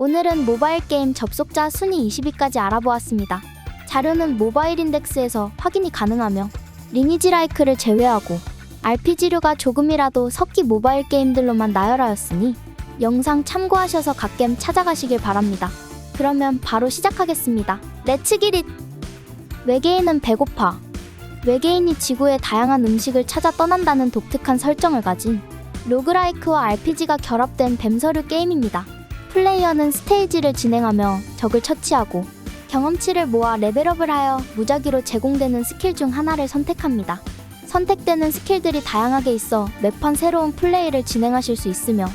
오늘은 모바일 게임 접속자 순위 20위까지 알아보았습니다. 자료는 모바일 인덱스에서 확인이 가능하며 리니지 라이크를 제외하고 RPG류가 조금이라도 섞기 모바일 게임들로만 나열하였으니 영상 참고하셔서 갓겜 찾아가시길 바랍니다. 그러면 바로 시작하겠습니다. 렛츠 기릿! 외계인은 배고파. 외계인이 지구의 다양한 음식을 찾아 떠난다는 독특한 설정을 가진 로그라이크와 RPG가 결합된 뱀서류 게임입니다. 플레이어는 스테이지를 진행하며 적을 처치하고 경험치를 모아 레벨업을 하여 무작위로 제공되는 스킬 중 하나를 선택합니다. 선택되는 스킬들이 다양하게 있어 매판 새로운 플레이를 진행하실 수 있으며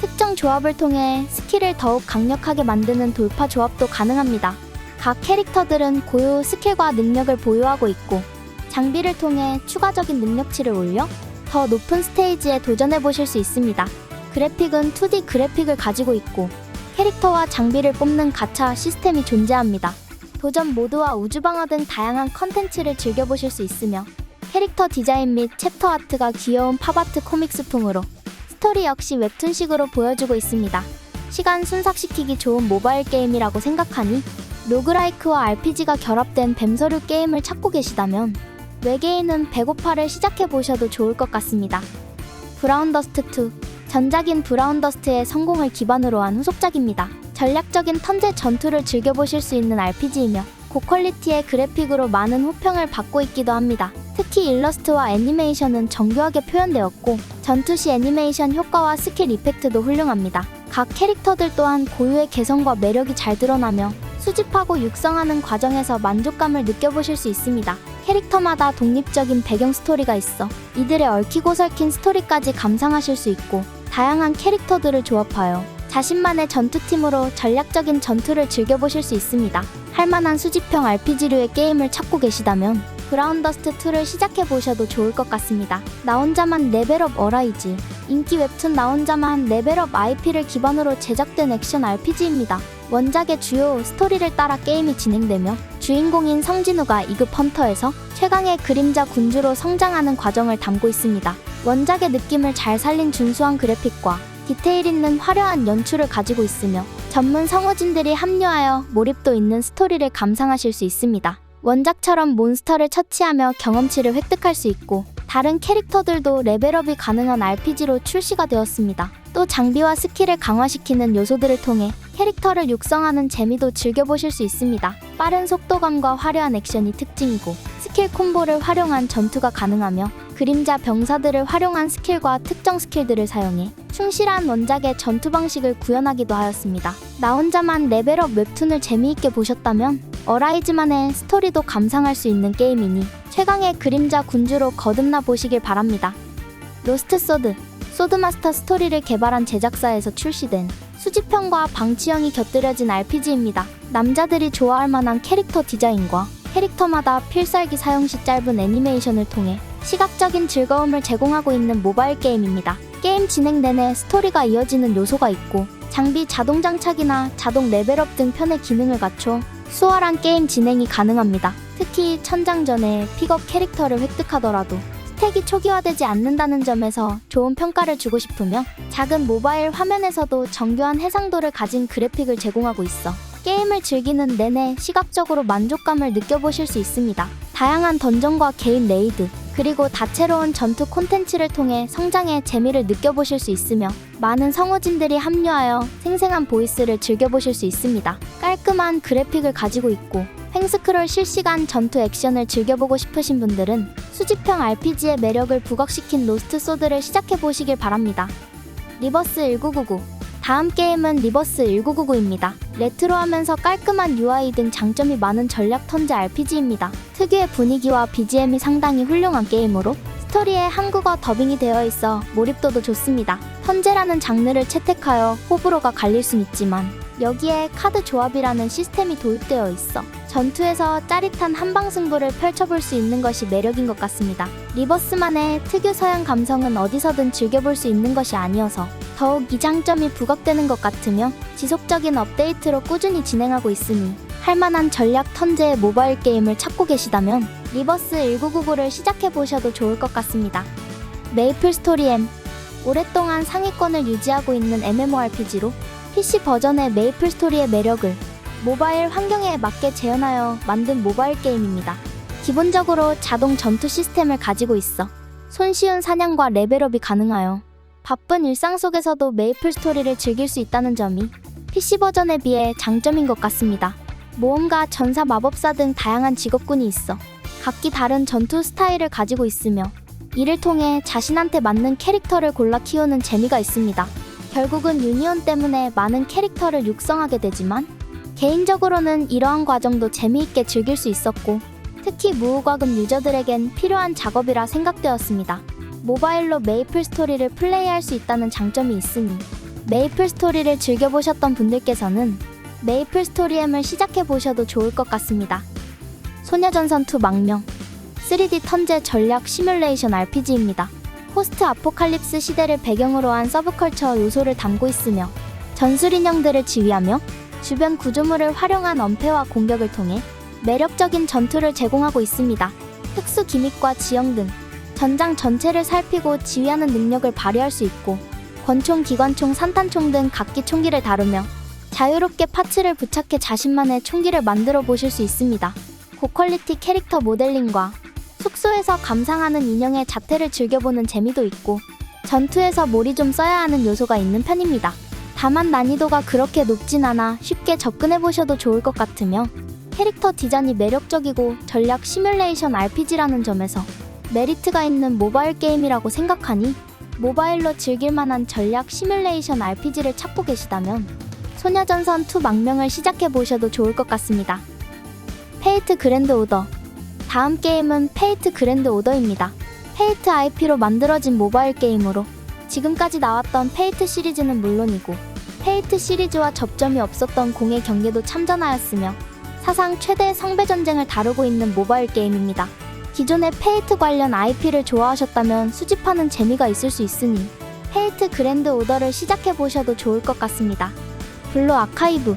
특정 조합을 통해 스킬을 더욱 강력하게 만드는 돌파 조합도 가능합니다. 각 캐릭터들은 고유 스킬과 능력을 보유하고 있고 장비를 통해 추가적인 능력치를 올려 더 높은 스테이지에 도전해 보실 수 있습니다. 그래픽은 2D 그래픽을 가지고 있고 캐릭터와 장비를 뽑는 가차 시스템이 존재합니다. 도전 모드와 우주방어 등 다양한 컨텐츠를 즐겨보실 수 있으며 캐릭터 디자인 및 챕터 아트가 귀여운 팝아트 코믹스풍으로 스토리 역시 웹툰식으로 보여주고 있습니다. 시간 순삭시키기 좋은 모바일 게임이라고 생각하니 로그라이크와 RPG가 결합된 뱀서류 게임을 찾고 계시다면 외계인은 배고파를 시작해 보셔도 좋을 것 같습니다. 브라운더스트 2 전작인 브라운 더스트의 성공을 기반으로 한 후속작입니다. 전략적인 턴제 전투를 즐겨보실 수 있는 RPG이며 고퀄리티의 그래픽으로 많은 호평을 받고 있기도 합니다. 특히 일러스트와 애니메이션은 정교하게 표현되었고 전투 시 애니메이션 효과와 스킬 이펙트도 훌륭합니다. 각 캐릭터들 또한 고유의 개성과 매력이 잘 드러나며 수집하고 육성하는 과정에서 만족감을 느껴보실 수 있습니다. 캐릭터마다 독립적인 배경 스토리가 있어 이들의 얽히고 설킨 스토리까지 감상하실 수 있고 다양한 캐릭터들을 조합하여 자신만의 전투팀으로 전략적인 전투를 즐겨보실 수 있습니다. 할만한 수집형 RPG류의 게임을 찾고 계시다면 브라운더스트 2를 시작해 보셔도 좋을 것 같습니다. 나 혼자만 레벨업 어라이즈 인기 웹툰 나 혼자만 레벨업 IP를 기반으로 제작된 액션 RPG입니다. 원작의 주요 스토리를 따라 게임이 진행되며 주인공인 성진우가 2급 헌터에서 최강의 그림자 군주로 성장하는 과정을 담고 있습니다. 원작의 느낌을 잘 살린 준수한 그래픽과 디테일 있는 화려한 연출을 가지고 있으며 전문 성우진들이 합류하여 몰입도 있는 스토리를 감상하실 수 있습니다. 원작처럼 몬스터를 처치하며 경험치를 획득할 수 있고 다른 캐릭터들도 레벨업이 가능한 RPG로 출시가 되었습니다. 또 장비와 스킬을 강화시키는 요소들을 통해 캐릭터를 육성하는 재미도 즐겨보실 수 있습니다. 빠른 속도감과 화려한 액션이 특징이고 스킬 콤보를 활용한 전투가 가능하며 그림자 병사들을 활용한 스킬과 특정 스킬들을 사용해 충실한 원작의 전투 방식을 구현하기도 하였습니다. 나 혼자만 레벨업 웹툰을 재미있게 보셨다면 어라이즈만의 스토리도 감상할 수 있는 게임이니 최강의 그림자 군주로 거듭나 보시길 바랍니다. 로스트 소드 소드마스터 스토리를 개발한 제작사에서 출시된 수집형과 방치형이 곁들여진 RPG입니다. 남자들이 좋아할 만한 캐릭터 디자인과 캐릭터마다 필살기 사용 시 짧은 애니메이션을 통해 시각적인 즐거움을 제공하고 있는 모바일 게임입니다. 게임 진행 내내 스토리가 이어지는 요소가 있고 장비 자동 장착이나 자동 레벨업 등 편의 기능을 갖춰 수월한 게임 진행이 가능합니다. 특히 천장 전에 픽업 캐릭터를 획득하더라도 스택이 초기화되지 않는다는 점에서 좋은 평가를 주고 싶으며 작은 모바일 화면에서도 정교한 해상도를 가진 그래픽을 제공하고 있어 게임을 즐기는 내내 시각적으로 만족감을 느껴보실 수 있습니다. 다양한 던전과 개인 레이드, 그리고 다채로운 전투 콘텐츠를 통해 성장의 재미를 느껴보실 수 있으며 많은 성우진들이 합류하여 생생한 보이스를 즐겨보실 수 있습니다. 깔끔한 그래픽을 가지고 있고 횡스크롤 실시간 전투 액션을 즐겨보고 싶으신 분들은 수집형 RPG의 매력을 부각시킨 로스트 소드를 시작해보시길 바랍니다. 리버스 1999 다음 게임은 리버스 1999입니다. 레트로하면서 깔끔한 UI 등 장점이 많은 전략 턴제 RPG입니다. 특유의 분위기와 BGM이 상당히 훌륭한 게임으로 스토리에 한국어 더빙이 되어 있어 몰입도도 좋습니다. 턴제라는 장르를 채택하여 호불호가 갈릴 순 있지만 여기에 카드 조합이라는 시스템이 도입되어 있어 전투에서 짜릿한 한방 승부를 펼쳐볼 수 있는 것이 매력인 것 같습니다. 리버스만의 특유 서양 감성은 어디서든 즐겨볼 수 있는 것이 아니어서 더욱 이 장점이 부각되는 것 같으며 지속적인 업데이트로 꾸준히 진행하고 있으니 할만한 전략 턴제의 모바일 게임을 찾고 계시다면 리버스 1999를 시작해 보셔도 좋을 것 같습니다. 메이플 스토리 M 오랫동안 상위권을 유지하고 있는 MMORPG로 PC 버전의 메이플 스토리의 매력을 모바일 환경에 맞게 재현하여 만든 모바일 게임입니다. 기본적으로 자동 전투 시스템을 가지고 있어 손쉬운 사냥과 레벨업이 가능하여 바쁜 일상 속에서도 메이플 스토리를 즐길 수 있다는 점이 PC 버전에 비해 장점인 것 같습니다. 모험가, 전사, 마법사 등 다양한 직업군이 있어 각기 다른 전투 스타일을 가지고 있으며 이를 통해 자신한테 맞는 캐릭터를 골라 키우는 재미가 있습니다. 결국은 유니온 때문에 많은 캐릭터를 육성하게 되지만 개인적으로는 이러한 과정도 재미있게 즐길 수 있었고 특히 무후과금 유저들에겐 필요한 작업이라 생각되었습니다. 모바일로 메이플 스토리를 플레이할 수 있다는 장점이 있으니 메이플 스토리를 즐겨보셨던 분들께서는 메이플 스토리엠을 시작해보셔도 좋을 것 같습니다. 소녀전선2 망명 3D 턴제 전략 시뮬레이션 RPG입니다. 포스트 아포칼립스 시대를 배경으로 한 서브컬처 요소를 담고 있으며 전술 인형들을 지휘하며 주변 구조물을 활용한 엄폐와 공격을 통해 매력적인 전투를 제공하고 있습니다. 특수 기믹과 지형 등 전장 전체를 살피고 지휘하는 능력을 발휘할 수 있고 권총, 기관총, 산탄총 등 각기 총기를 다루며 자유롭게 파츠를 부착해 자신만의 총기를 만들어 보실 수 있습니다. 고퀄리티 캐릭터 모델링과 숙소에서 감상하는 인형의 자태를 즐겨보는 재미도 있고 전투에서 몰이 좀 써야 하는 요소가 있는 편입니다. 다만 난이도가 그렇게 높진 않아 쉽게 접근해 보셔도 좋을 것 같으며 캐릭터 디자인이 매력적이고 전략 시뮬레이션 RPG라는 점에서 메리트가 있는 모바일 게임이라고 생각하니 모바일로 즐길 만한 전략 시뮬레이션 RPG를 찾고 계시다면 소녀전선 2 망명을 시작해 보셔도 좋을 것 같습니다. 페이트 그랜드 오더 다음 게임은 페이트 그랜드 오더입니다. 페이트 IP로 만들어진 모바일 게임으로 지금까지 나왔던 페이트 시리즈는 물론이고 페이트 시리즈와 접점이 없었던 공의 경계도 참전하였으며 사상 최대 성배 전쟁을 다루고 있는 모바일 게임입니다. 기존의 페이트 관련 IP를 좋아하셨다면 수집하는 재미가 있을 수 있으니 페이트 그랜드 오더를 시작해 보셔도 좋을 것 같습니다. 블루 아카이브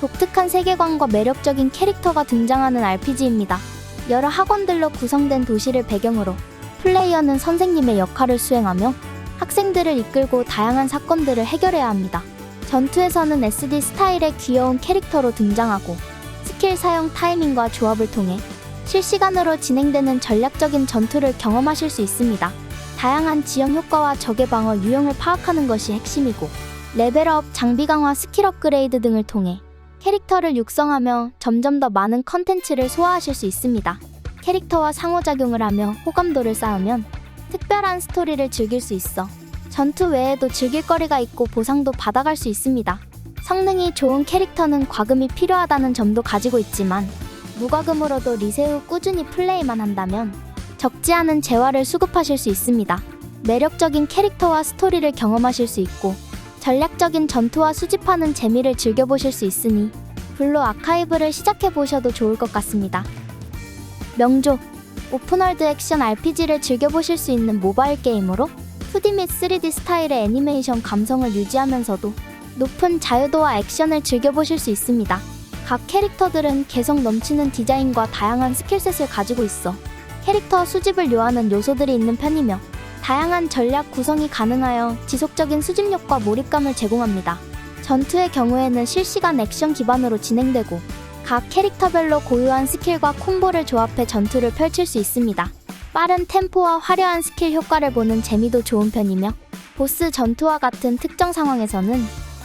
독특한 세계관과 매력적인 캐릭터가 등장하는 RPG입니다. 여러 학원들로 구성된 도시를 배경으로 플레이어는 선생님의 역할을 수행하며 학생들을 이끌고 다양한 사건들을 해결해야 합니다. 전투에서는 SD 스타일의 귀여운 캐릭터로 등장하고 스킬 사용 타이밍과 조합을 통해 실시간으로 진행되는 전략적인 전투를 경험하실 수 있습니다. 다양한 지형 효과와 적의 방어 유형을 파악하는 것이 핵심이고 레벨업, 장비 강화, 스킬 업그레이드 등을 통해 캐릭터를 육성하며 점점 더 많은 컨텐츠를 소화하실 수 있습니다. 캐릭터와 상호작용을 하며 호감도를 쌓으면 특별한 스토리를 즐길 수 있어 전투 외에도 즐길 거리가 있고 보상도 받아갈 수 있습니다. 성능이 좋은 캐릭터는 과금이 필요하다는 점도 가지고 있지만 무과금으로도 리세 후 꾸준히 플레이만 한다면 적지 않은 재화를 수급하실 수 있습니다. 매력적인 캐릭터와 스토리를 경험하실 수 있고 전략적인 전투와 수집하는 재미를 즐겨보실 수 있으니 블루 아카이브를 시작해보셔도 좋을 것 같습니다. 명조 오픈월드 액션 RPG를 즐겨보실 수 있는 모바일 게임으로 2D 및 3D 스타일의 애니메이션 감성을 유지하면서도 높은 자유도와 액션을 즐겨보실 수 있습니다. 각 캐릭터들은 개성 넘치는 디자인과 다양한 스킬셋을 가지고 있어 캐릭터 수집을 요하는 요소들이 있는 편이며 다양한 전략 구성이 가능하여 지속적인 수집력과 몰입감을 제공합니다. 전투의 경우에는 실시간 액션 기반으로 진행되고 각 캐릭터별로 고유한 스킬과 콤보를 조합해 전투를 펼칠 수 있습니다. 빠른 템포와 화려한 스킬 효과를 보는 재미도 좋은 편이며 보스 전투와 같은 특정 상황에서는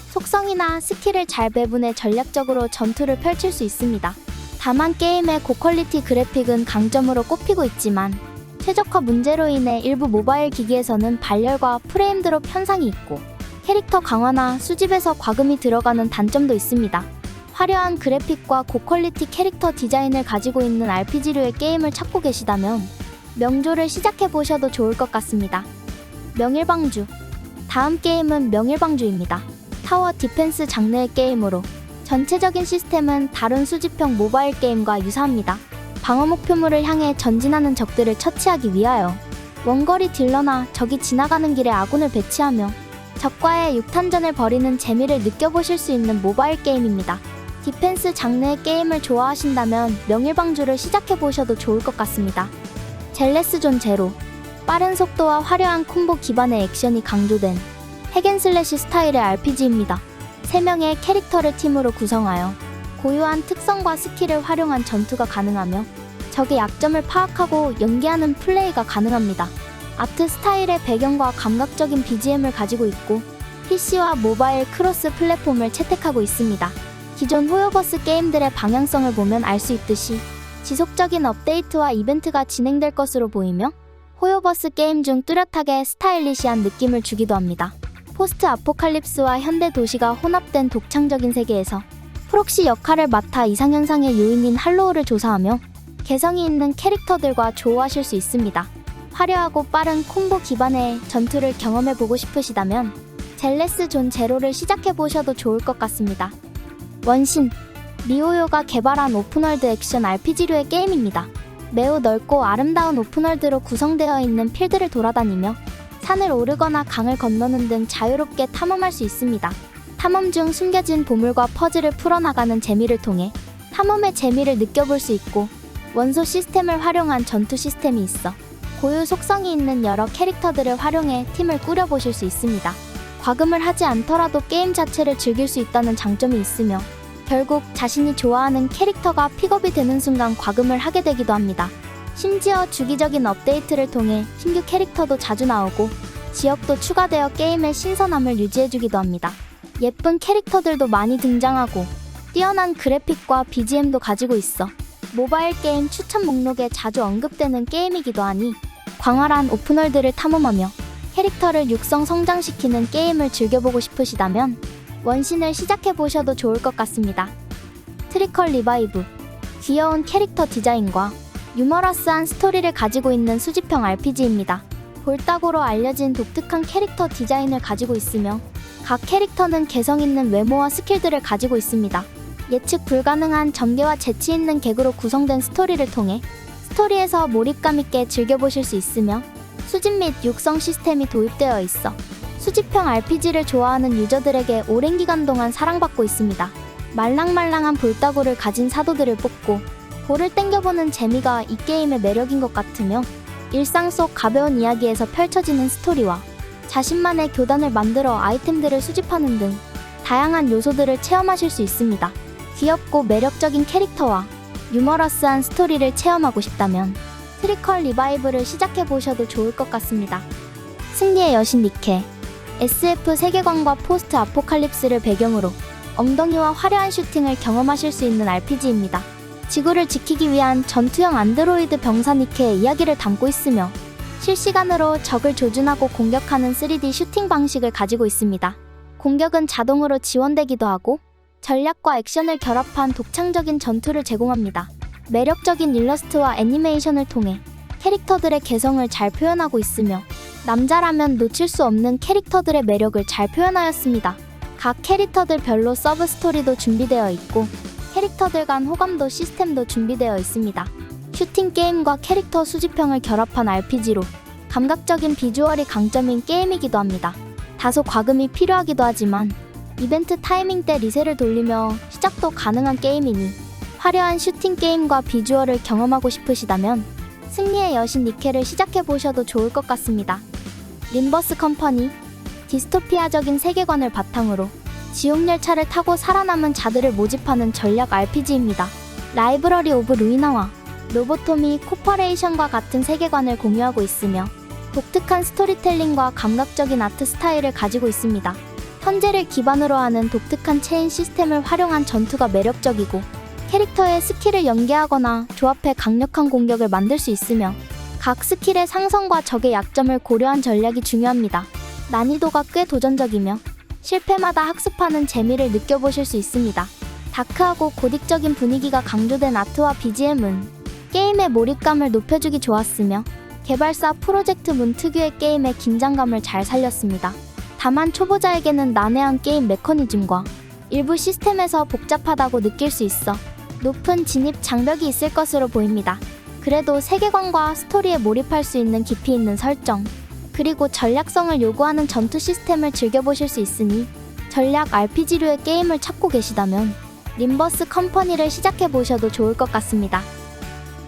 속성이나 스킬을 잘 배분해 전략적으로 전투를 펼칠 수 있습니다. 다만 게임의 고퀄리티 그래픽은 강점으로 꼽히고 있지만 최적화 문제로 인해 일부 모바일 기기에서는 발열과 프레임 드롭 현상이 있고 캐릭터 강화나 수집에서 과금이 들어가는 단점도 있습니다. 화려한 그래픽과 고퀄리티 캐릭터 디자인을 가지고 있는 RPG류의 게임을 찾고 계시다면 명조를 시작해 보셔도 좋을 것 같습니다. 명일방주 다음 게임은 명일방주입니다. 타워 디펜스 장르의 게임으로 전체적인 시스템은 다른 수집형 모바일 게임과 유사합니다. 방어 목표물을 향해 전진하는 적들을 처치하기 위하여 원거리 딜러나 적이 지나가는 길에 아군을 배치하며 적과의 육탄전을 벌이는 재미를 느껴보실 수 있는 모바일 게임입니다. 디펜스 장르의 게임을 좋아하신다면 명일방주를 시작해보셔도 좋을 것 같습니다. 젤레스존 제로 빠른 속도와 화려한 콤보 기반의 액션이 강조된 핵앤슬래시 스타일의 RPG입니다. 3명의 캐릭터를 팀으로 구성하여 고유한 특성과 스킬을 활용한 전투가 가능하며 적의 약점을 파악하고 연기하는 플레이가 가능합니다. 아트 스타일의 배경과 감각적인 BGM을 가지고 있고 PC와 모바일 크로스 플랫폼을 채택하고 있습니다. 기존 호요버스 게임들의 방향성을 보면 알 수 있듯이 지속적인 업데이트와 이벤트가 진행될 것으로 보이며 호요버스 게임 중 뚜렷하게 스타일리시한 느낌을 주기도 합니다. 포스트 아포칼립스와 현대 도시가 혼합된 독창적인 세계에서 프록시 역할을 맡아 이상현상의 요인인 할로우를 조사하며 개성이 있는 캐릭터들과 조우하실 수 있습니다. 화려하고 빠른 콤보 기반의 전투를 경험해보고 싶으시다면 젤레스 존 제로를 시작해보셔도 좋을 것 같습니다. 원신 미오요가 개발한 오픈월드 액션 RPG류의 게임입니다. 매우 넓고 아름다운 오픈월드로 구성되어 있는 필드를 돌아다니며 산을 오르거나 강을 건너는 등 자유롭게 탐험할 수 있습니다. 탐험 중 숨겨진 보물과 퍼즐을 풀어나가는 재미를 통해 탐험의 재미를 느껴볼 수 있고 원소 시스템을 활용한 전투 시스템이 있어 고유 속성이 있는 여러 캐릭터들을 활용해 팀을 꾸려보실 수 있습니다. 과금을 하지 않더라도 게임 자체를 즐길 수 있다는 장점이 있으며 결국 자신이 좋아하는 캐릭터가 픽업이 되는 순간 과금을 하게 되기도 합니다. 심지어 주기적인 업데이트를 통해 신규 캐릭터도 자주 나오고 지역도 추가되어 게임의 신선함을 유지해주기도 합니다. 예쁜 캐릭터들도 많이 등장하고 뛰어난 그래픽과 BGM도 가지고 있어 모바일 게임 추천 목록에 자주 언급되는 게임이기도 하니 광활한 오픈월드를 탐험하며 캐릭터를 육성 성장시키는 게임을 즐겨보고 싶으시다면 원신을 시작해 보셔도 좋을 것 같습니다. 트리컬 리바이브 귀여운 캐릭터 디자인과 유머러스한 스토리를 가지고 있는 수집형 RPG입니다. 볼따구로 알려진 독특한 캐릭터 디자인을 가지고 있으며 각 캐릭터는 개성 있는 외모와 스킬들을 가지고 있습니다. 예측 불가능한 전개와 재치 있는 개그로 구성된 스토리를 통해 스토리에서 몰입감 있게 즐겨보실 수 있으며 수집 및 육성 시스템이 도입되어 있어 수집형 RPG를 좋아하는 유저들에게 오랜 기간 동안 사랑받고 있습니다. 말랑말랑한 볼따구를 가진 사도들을 뽑고 볼을 땡겨보는 재미가 이 게임의 매력인 것 같으며 일상 속 가벼운 이야기에서 펼쳐지는 스토리와 자신만의 교단을 만들어 아이템들을 수집하는 등 다양한 요소들을 체험하실 수 있습니다. 귀엽고 매력적인 캐릭터와 유머러스한 스토리를 체험하고 싶다면 트리컬 리바이브를 시작해 보셔도 좋을 것 같습니다. 승리의 여신 니케 SF 세계관과 포스트 아포칼립스를 배경으로 엉덩이와 화려한 슈팅을 경험하실 수 있는 RPG입니다. 지구를 지키기 위한 전투형 안드로이드 병사 니케의 이야기를 담고 있으며 실시간으로 적을 조준하고 공격하는 3D 슈팅 방식을 가지고 있습니다. 공격은 자동으로 지원되기도 하고 전략과 액션을 결합한 독창적인 전투를 제공합니다. 매력적인 일러스트와 애니메이션을 통해 캐릭터들의 개성을 잘 표현하고 있으며 남자라면 놓칠 수 없는 캐릭터들의 매력을 잘 표현하였습니다. 각 캐릭터들별로 서브 스토리도 준비되어 있고 캐릭터들 간 호감도 시스템도 준비되어 있습니다. 슈팅 게임과 캐릭터 수집형을 결합한 RPG로 감각적인 비주얼이 강점인 게임이기도 합니다. 다소 과금이 필요하기도 하지만 이벤트 타이밍 때 리세를 돌리며 시작도 가능한 게임이니 화려한 슈팅 게임과 비주얼을 경험하고 싶으시다면 승리의 여신 니케를 시작해 보셔도 좋을 것 같습니다. 림버스 컴퍼니 디스토피아적인 세계관을 바탕으로 지옥열차를 타고 살아남은 자들을 모집하는 전략 RPG입니다. 라이브러리 오브 루이나와 로보토미 코퍼레이션과 같은 세계관을 공유하고 있으며 독특한 스토리텔링과 감각적인 아트 스타일을 가지고 있습니다. 현재를 기반으로 하는 독특한 체인 시스템을 활용한 전투가 매력적이고 캐릭터의 스킬을 연계하거나 조합해 강력한 공격을 만들 수 있으며 각 스킬의 상성과 적의 약점을 고려한 전략이 중요합니다. 난이도가 꽤 도전적이며 실패마다 학습하는 재미를 느껴보실 수 있습니다. 다크하고 고딕적인 분위기가 강조된 아트와 BGM은 게임의 몰입감을 높여주기 좋았으며 개발사 프로젝트 문 특유의 게임의 긴장감을 잘 살렸습니다. 다만 초보자에게는 난해한 게임 메커니즘과 일부 시스템에서 복잡하다고 느낄 수 있어 높은 진입 장벽이 있을 것으로 보입니다. 그래도 세계관과 스토리에 몰입할 수 있는 깊이 있는 설정, 그리고 전략성을 요구하는 전투 시스템을 즐겨보실 수 있으니 전략 RPG류의 게임을 찾고 계시다면 림버스 컴퍼니를 시작해보셔도 좋을 것 같습니다.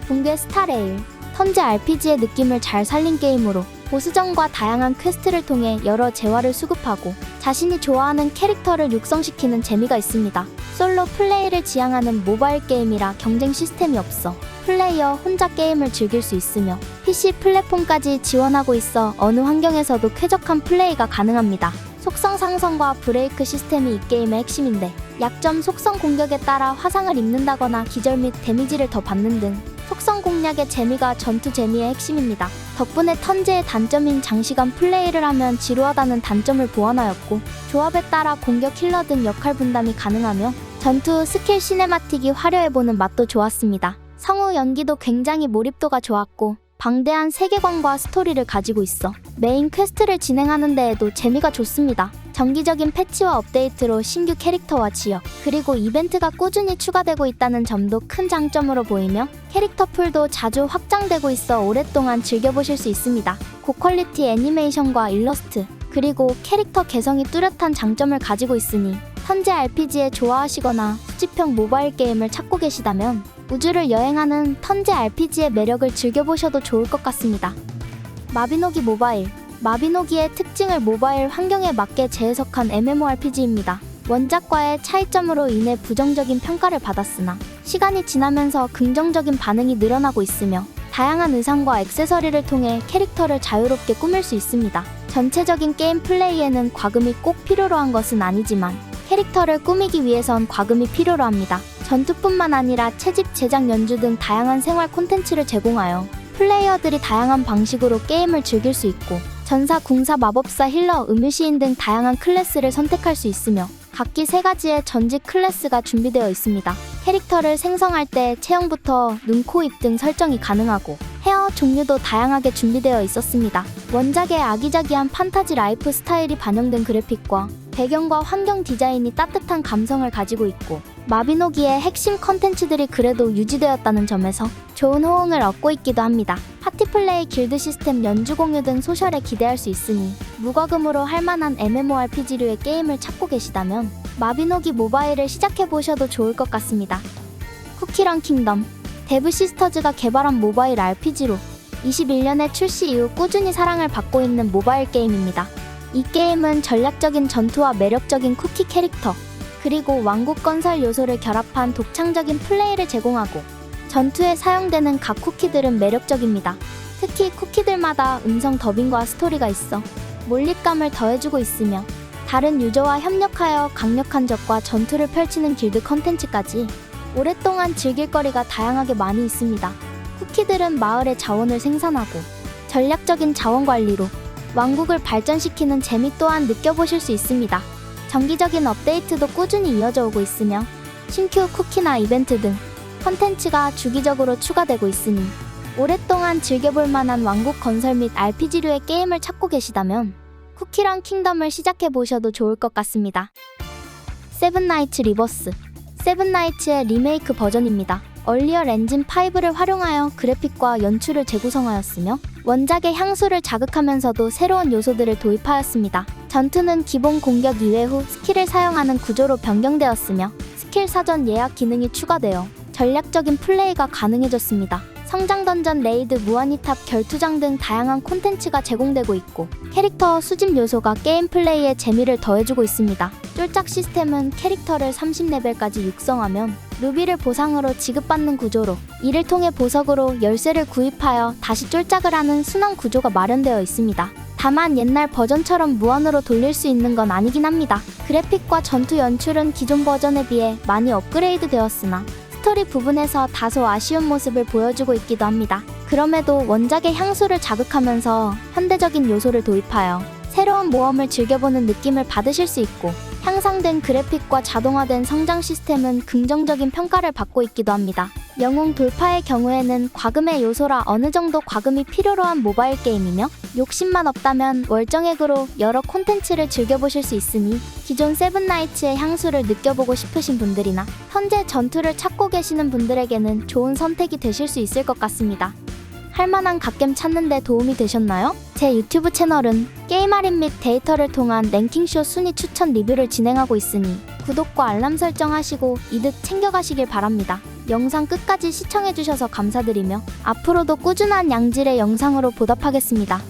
붕괴 스타레일, 현재 RPG의 느낌을 잘 살린 게임으로 보스전과 다양한 퀘스트를 통해 여러 재화를 수급하고 자신이 좋아하는 캐릭터를 육성시키는 재미가 있습니다. 솔로 플레이를 지향하는 모바일 게임이라 경쟁 시스템이 없어 플레이어 혼자 게임을 즐길 수 있으며 PC 플랫폼까지 지원하고 있어 어느 환경에서도 쾌적한 플레이가 가능합니다. 속성 상성과 브레이크 시스템이 이 게임의 핵심인데 약점 속성 공격에 따라 화상을 입는다거나 기절 및 데미지를 더 받는 등 속성 공략의 재미가 전투 재미의 핵심입니다. 덕분에 턴제의 단점인 장시간 플레이를 하면 지루하다는 단점을 보완하였고 조합에 따라 공격 힐러 등 역할 분담이 가능하며 전투 스킬 시네마틱이 화려해보는 맛도 좋았습니다. 성우 연기도 굉장히 몰입도가 좋았고 방대한 세계관과 스토리를 가지고 있어 메인 퀘스트를 진행하는 데에도 재미가 좋습니다. 정기적인 패치와 업데이트로 신규 캐릭터와 지역, 그리고 이벤트가 꾸준히 추가되고 있다는 점도 큰 장점으로 보이며 캐릭터 풀도 자주 확장되고 있어 오랫동안 즐겨보실 수 있습니다. 고퀄리티 애니메이션과 일러스트, 그리고 캐릭터 개성이 뚜렷한 장점을 가지고 있으니 현재 RPG에 좋아하시거나 수집형 모바일 게임을 찾고 계시다면 우주를 여행하는 턴제 RPG의 매력을 즐겨보셔도 좋을 것 같습니다. 마비노기 모바일 마비노기의 특징을 모바일 환경에 맞게 재해석한 MMORPG입니다. 원작과의 차이점으로 인해 부정적인 평가를 받았으나 시간이 지나면서 긍정적인 반응이 늘어나고 있으며 다양한 의상과 액세서리를 통해 캐릭터를 자유롭게 꾸밀 수 있습니다. 전체적인 게임 플레이에는 과금이 꼭 필요로 한 것은 아니지만 캐릭터를 꾸미기 위해선 과금이 필요로 합니다. 전투뿐만 아니라 채집, 제작, 연주 등 다양한 생활 콘텐츠를 제공하여 플레이어들이 다양한 방식으로 게임을 즐길 수 있고 전사, 궁사, 마법사, 힐러, 음유시인 등 다양한 클래스를 선택할 수 있으며 각기 세 가지의 전직 클래스가 준비되어 있습니다. 캐릭터를 생성할 때 체형부터 눈, 코, 입 등 설정이 가능하고 헤어 종류도 다양하게 준비되어 있었습니다. 원작의 아기자기한 판타지 라이프 스타일이 반영된 그래픽과 배경과 환경 디자인이 따뜻한 감성을 가지고 있고 마비노기의 핵심 컨텐츠들이 그래도 유지되었다는 점에서 좋은 호응을 얻고 있기도 합니다. 파티플레이 길드 시스템 연주 공유 등 소셜에 기대할 수 있으니 무과금으로 할 만한 MMORPG류의 게임을 찾고 계시다면 마비노기 모바일을 시작해 보셔도 좋을 것 같습니다. 쿠키런 킹덤 데브 시스터즈가 개발한 모바일 RPG로 21년에 출시 이후 꾸준히 사랑을 받고 있는 모바일 게임입니다. 이 게임은 전략적인 전투와 매력적인 쿠키 캐릭터, 그리고 왕국 건설 요소를 결합한 독창적인 플레이를 제공하고 전투에 사용되는 각 쿠키들은 매력적입니다. 특히 쿠키들마다 음성 더빙과 스토리가 있어 몰입감을 더해주고 있으며 다른 유저와 협력하여 강력한 적과 전투를 펼치는 길드 컨텐츠까지 오랫동안 즐길 거리가 다양하게 많이 있습니다. 쿠키들은 마을의 자원을 생산하고 전략적인 자원 관리로 왕국을 발전시키는 재미 또한 느껴보실 수 있습니다. 정기적인 업데이트도 꾸준히 이어져 오고 있으며 신규 쿠키나 이벤트 등 컨텐츠가 주기적으로 추가되고 있으니 오랫동안 즐겨볼 만한 왕국 건설 및 RPG류의 게임을 찾고 계시다면 쿠키랑 킹덤을 시작해 보셔도 좋을 것 같습니다. 세븐나이츠 리버스 세븐나이츠의 리메이크 버전입니다. 얼리얼 엔진 5를 활용하여 그래픽과 연출을 재구성하였으며 원작의 향수를 자극하면서도 새로운 요소들을 도입하였습니다. 전투는 기본 공격 이외 후 스킬을 사용하는 구조로 변경되었으며 스킬 사전 예약 기능이 추가되어 전략적인 플레이가 가능해졌습니다. 성장 던전 레이드 무한히탑 결투장 등 다양한 콘텐츠가 제공되고 있고 캐릭터 수집 요소가 게임 플레이에 재미를 더해주고 있습니다. 쫄짝 시스템은 캐릭터를 30레벨까지 육성하면 루비를 보상으로 지급받는 구조로 이를 통해 보석으로 열쇠를 구입하여 다시 쫄짝을 하는 순환 구조가 마련되어 있습니다. 다만 옛날 버전처럼 무한으로 돌릴 수 있는 건 아니긴 합니다. 그래픽과 전투 연출은 기존 버전에 비해 많이 업그레이드 되었으나 스토리 부분에서 다소 아쉬운 모습을 보여주고 있기도 합니다. 그럼에도 원작의 향수를 자극하면서 현대적인 요소를 도입하여 새로운 모험을 즐겨보는 느낌을 받으실 수 있고 향상된 그래픽과 자동화된 성장 시스템은 긍정적인 평가를 받고 있기도 합니다. 영웅 돌파의 경우에는 과금의 요소라 어느 정도 과금이 필요로 한 모바일 게임이며 욕심만 없다면 월정액으로 여러 콘텐츠를 즐겨보실 수 있으니 기존 세븐나이츠의 향수를 느껴보고 싶으신 분들이나 현재 전투를 찾고 계시는 분들에게는 좋은 선택이 되실 수 있을 것 같습니다. 할만한 갓겜 찾는데 도움이 되셨나요? 제 유튜브 채널은 게임 할인 및 데이터를 통한 랭킹쇼 순위 추천 리뷰를 진행하고 있으니 구독과 알람 설정하시고 이득 챙겨가시길 바랍니다. 영상 끝까지 시청해주셔서 감사드리며 앞으로도 꾸준한 양질의 영상으로 보답하겠습니다.